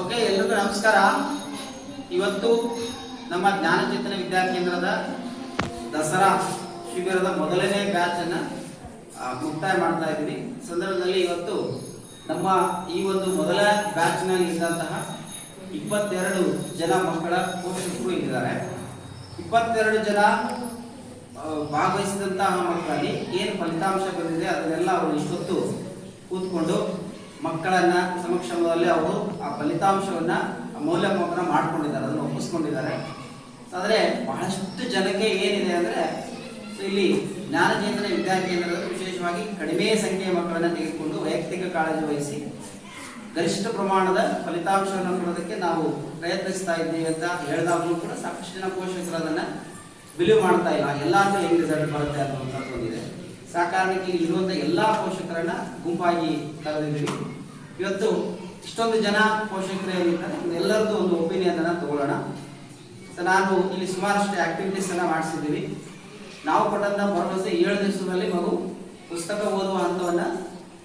Okay ಎಲ್ರಿಗೂ ನಮಸ್ಕಾರ. ಇವತ್ತು ನಮ್ಮ ಜ್ಞಾನಚೇತನ ವಿದ್ಯಾಕೇಂದ್ರದ ದಸರಾ ಶಿಬಿರದ ಮೊದಲನೇ ಬ್ಯಾಚ್ ಆ, ಮುಕ್ತಾಯ ಮಾಡ್ತಾ ಇದ್ದೀನಿ ಸಂದರ್ಭದಲ್ಲಿ ಇವತ್ತು ನಮ್ಮ ಈ ಒಂದು ಮೊದಲ ಬ್ಯಾಚ್ನಲ್ಲಿ ಇದ್ದಂತಹ ಇಪ್ಪತ್ತೆರಡು ಜನ ಮಕ್ಕಳ ಪೋಷಕರು ಇದ್ದಾರೆ. ಇಪ್ಪತ್ತೆರಡು ಜನ ಭಾಗವಹಿಸಿದಂತಹ ಮಕ್ಕಳಲ್ಲಿ ಏನು ಫಲಿತಾಂಶ ಬಂದಿದೆ ಅದನ್ನೆಲ್ಲ ಅವರು ಇಷ್ಟೊತ್ತು ಕೂತ್ಕೊಂಡು ಮಕ್ಕಳನ್ನ ಸಮಕ್ಷಮದಲ್ಲಿ ಅವರು ಆ ಫಲಿತಾಂಶವನ್ನ ಮೌಲ್ಯಮಾಪನ ಮಾಡ್ಕೊಂಡಿದ್ದಾರೆ, ಅದನ್ನು ಒಪ್ಪಿಸ್ಕೊಂಡಿದ್ದಾರೆ. ಆದರೆ ಬಹಳಷ್ಟು ಜನಕ್ಕೆ ಏನಿದೆ ಅಂದ್ರೆ ಇಲ್ಲಿ ಜ್ಞಾನಚೇತನ ವಿದ್ಯಾಕೇಂದ್ರದಲ್ಲಿ ವಿಶೇಷವಾಗಿ ಕಡಿಮೆ ಸಂಖ್ಯೆಯ ಮಕ್ಕಳನ್ನ ತೆಗೆದುಕೊಂಡು ವೈಯಕ್ತಿಕ ಕಾಳಜಿ ವಹಿಸಿ, ಗರಿಷ್ಠ ಪ್ರಮಾಣದ ಫಲಿತಾಂಶವನ್ನು ಕೊಡೋದಕ್ಕೆ ನಾವು ಪ್ರಯತ್ನಿಸ್ತಾ ಇದ್ದೀವಿ ಅಂತ ಹೇಳಿದಾಗಲೂ ಕೂಡ ಸಾಕಷ್ಟು ಜನ ಪೋಷಕರು ಅದನ್ನ ಬಿಲೀವ್ ಮಾಡ್ತಾ ಇಲ್ಲ. ಎಲ್ಲಾದ್ರೂ ಹೆಂಗ್ ರಿಸಲ್ಟ್ ಬರುತ್ತೆ ಅನ್ನುವಂಥದ್ದು ಒಂದಿದೆ. ಸೊ ಆ ಕಾರಣಕ್ಕೆ ಇಲ್ಲಿ ಇರುವಂತ ಎಲ್ಲಾ ಪೋಷಕರನ್ನ ಗುಂಪಾಗಿ ಕರೆದಿದ್ದೀವಿ. ಇವತ್ತು ಇಷ್ಟೊಂದು ಜನ ಪೋಷಕರು ಎಲ್ಲರದ್ದು ಒಂದು ಒಪಿನಿಯನ್ ಅನ್ನ ತಗೊಳ್ಳೋಣ. ಸೊ ನಾನು ಇಲ್ಲಿ ಸುಮಾರಷ್ಟು ಆಕ್ಟಿವಿಟೀಸ್ ಅನ್ನ ಮಾಡಿಸಿದ್ದೀವಿ. ನಾವು ಕೊಟ್ಟಂತ ಭರವಸೆ ಏಳು ದಿವಸದಲ್ಲಿ ಮಗು ಪುಸ್ತಕ ಓದುವ ಹಂತವನ್ನ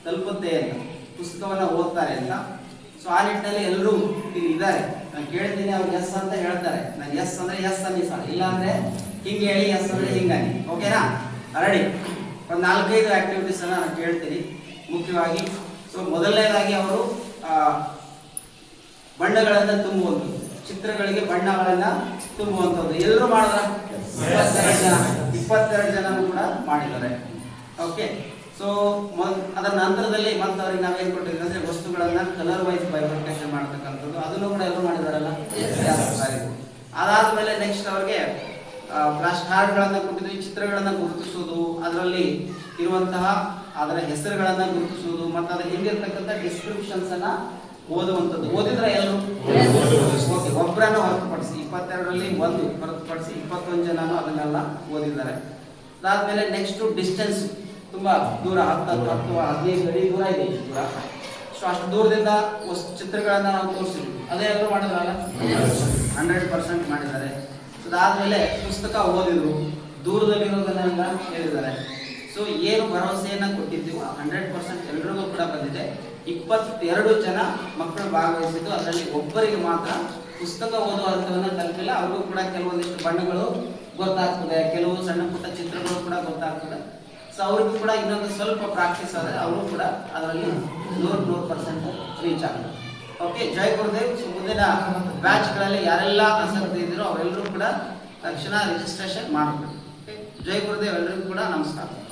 ತಲುಪುತ್ತೆ ಅಂತ, ಪುಸ್ತಕವನ್ನ ಓದ್ತಾರೆ ಅಂತ. ಸೊ ಆ ನಿಟ್ಟಿನಲ್ಲಿ ಎಲ್ಲರೂ ಇಲ್ಲಿ ಇದ್ದಾರೆ. ನಾನು ಕೇಳ್ತೀನಿ ಅವ್ರು ಎಸ್ ಅಂತ ಹೇಳ್ತಾರೆ. ನಾನು ಎಸ್ ಅಂದ್ರೆ ಎಸ್ ಅನ್ನಿ ಸರ್. ಇಲ್ಲ ಅಂದ್ರೆ ಹಿಂಗೆ ಹೇಳಿ ಎಸ್ ಅಂದ್ರೆ ಹಿಂಗಾನಿ ಓಕೆನಾ ರೆಡಿ ಒಂದು ನಾಲ್ಕೈದು ಆಕ್ಟಿವಿಟೀಸ್ ಅನ್ನ ನಾನು ಕೇಳ್ತೀನಿ. ಮುಖ್ಯವಾಗಿ ಸೊ ಮೊದಲನೇದಾಗಿ ಅವರು ಬಣ್ಣಗಳನ್ನು ತುಂಬುವುದು ಚಿತ್ರಗಳಿಗೆ ಬಣ್ಣಗಳನ್ನು ತುಂಬುವಂಥದ್ದು. ಎಲ್ಲರೂ ಮಾಡಿದ್ರ? ಇಪ್ಪತ್ತೆರಡು ಜನ. ಇಪ್ಪತ್ತೆರಡು ಜನ ಕೂಡ ಮಾಡಿದ್ದಾರೆ. ಓಕೆ ಸೊ ಅದರ ನಂತರದಲ್ಲಿ ಮತ್ತೆ ಅವ್ರಿಗೆ ನಾವೇನು ಕೊಟ್ಟಿದ್ದೀವಿ ಅಂದ್ರೆ ವಸ್ತುಗಳನ್ನು ಕಲರ್ ವೈಸ್ ಬೈಫರ್ಕೇಶನ್ ಮಾಡ್ತಕ್ಕಂಥದ್ದು. ಅದನ್ನು ಕೂಡ ಎಲ್ಲರೂ ಮಾಡಿದಾರಲ್ಲ? ಅದಾದ್ಮೇಲೆ ನೆಕ್ಸ್ಟ್ ಅವ್ರಿಗೆ ಫ್ಲಾಶ್ ಕೊಟ್ಟಿದ್ದು ಈ ಚಿತ್ರಗಳನ್ನು ಗುರುತಿಸುವುದು ಅದರಲ್ಲಿ ಇರುವಂತಹ ಅದರ ಹೆಸರುಗಳನ್ನು ಗುರುತಿಸುವುದು ಮತ್ತು ಅದರ ಹಿಂದಿರ್ತಕ್ಕಂಥ ಡಿಸ್ಕ್ರಿಪ್ಷನ್ಸ್ ಅನ್ನ ಓದುವಂಥದ್ದು. ಓದಿದ್ರೆ ಎಲ್ಲರೂ ಓಕೆ ಒಬ್ಬರನ್ನ ಹೊರತುಪಡಿಸಿ ಇಪ್ಪತ್ತೆರಡರಲ್ಲಿ ಒಂದು ಹೊರತುಪಡಿಸಿ ಇಪ್ಪತ್ತೊಂದು ಜನನು ಅದನ್ನೆಲ್ಲ ಓದಿದ್ದಾರೆ. ಅದಾದ್ಮೇಲೆ ನೆಕ್ಸ್ಟ್ ಡಿಸ್ಟೆನ್ಸ್ ತುಂಬಾ ದೂರ ಹತ್ತು ಹತ್ತು ಹತ್ತು ಹದಿನೈದು ಅಡಿ ದೂರ ಇದೆ ದೂರ. ಸೊ ಅಷ್ಟು ದೂರದಿಂದ ಚಿತ್ರಗಳನ್ನು ನಾವು ತೋರಿಸಿದ್ವಿ. ಅದೇ ಎಲ್ಲರೂ ಮಾಡಿದ್ರಲ್ಲ? ಹಂಡ್ರೆಡ್ ಪರ್ಸೆಂಟ್ ಮಾಡಿದ್ದಾರೆ. ಅದಾದ್ಮೇಲೆ ಪುಸ್ತಕ ಓದಿದ್ರು ದೂರದಲ್ಲಿರೋದನ್ನೆಲ್ಲ ಹೇಳಿದ್ದಾರೆ. ಸೊ ಏನು ಭರವಸೆಯನ್ನ ಕೊಟ್ಟಿದ್ದೀವೋ ಹಂಡ್ರೆಡ್ ಪರ್ಸೆಂಟ್ ಎಲ್ರಿಗೂ ಕೂಡ ಬಂದಿದೆ. ಇಪ್ಪತ್ತೆರಡು ಜನ ಮಕ್ಕಳು ಭಾಗವಹಿಸಿದ್ದು, ಅದರಲ್ಲಿ ಒಬ್ಬರಿಗೆ ಮಾತ್ರ ಪುಸ್ತಕ ಓದುವ ಅರ್ಥವನ್ನು ತಲುಪಿಲ್ಲ. ಅವ್ರಿಗೂ ಕೂಡ ಕೆಲವೊಂದಿಷ್ಟು ಬಣ್ಣಗಳು ಗೊತ್ತಾಗ್ತದೆ. ಕೆಲವು ಸಣ್ಣ ಪುಟ್ಟ ಚಿತ್ರಗಳು ಕೂಡ ಗೊತ್ತಾಗ್ತದೆ. ಸೊ ಅವ್ರಿಗೂ ಕೂಡ ಇನ್ನೊಂದು ಸ್ವಲ್ಪ ಪ್ರಾಕ್ಟೀಸ್ ಆದರೆ ಅವರು ಕೂಡ ಅದರಲ್ಲಿ ನೂರು ನೂರು ಪರ್ಸೆಂಟ್ ರೀಚ್ ಆಗ್ತದೆ ಓಕೆ, ಜೈ ಗುರುದೇವ್. ಸೊ, ಮುಂದಿನ ಬ್ಯಾಚ್ಗಳಲ್ಲಿ ಯಾರೆಲ್ಲ ಆಸಕ್ತಿ ಇದ್ದೀರೋ ಅವರೆಲ್ಲರೂ ಕೂಡ ತಕ್ಷಣ ರಿಜಿಸ್ಟ್ರೇಷನ್ ಮಾಡಬೇಕು. ಜೈ ಗುರುದೇವ್ ಎಲ್ಲರಿಗೂ ಕೂಡ ನಮಸ್ಕಾರ.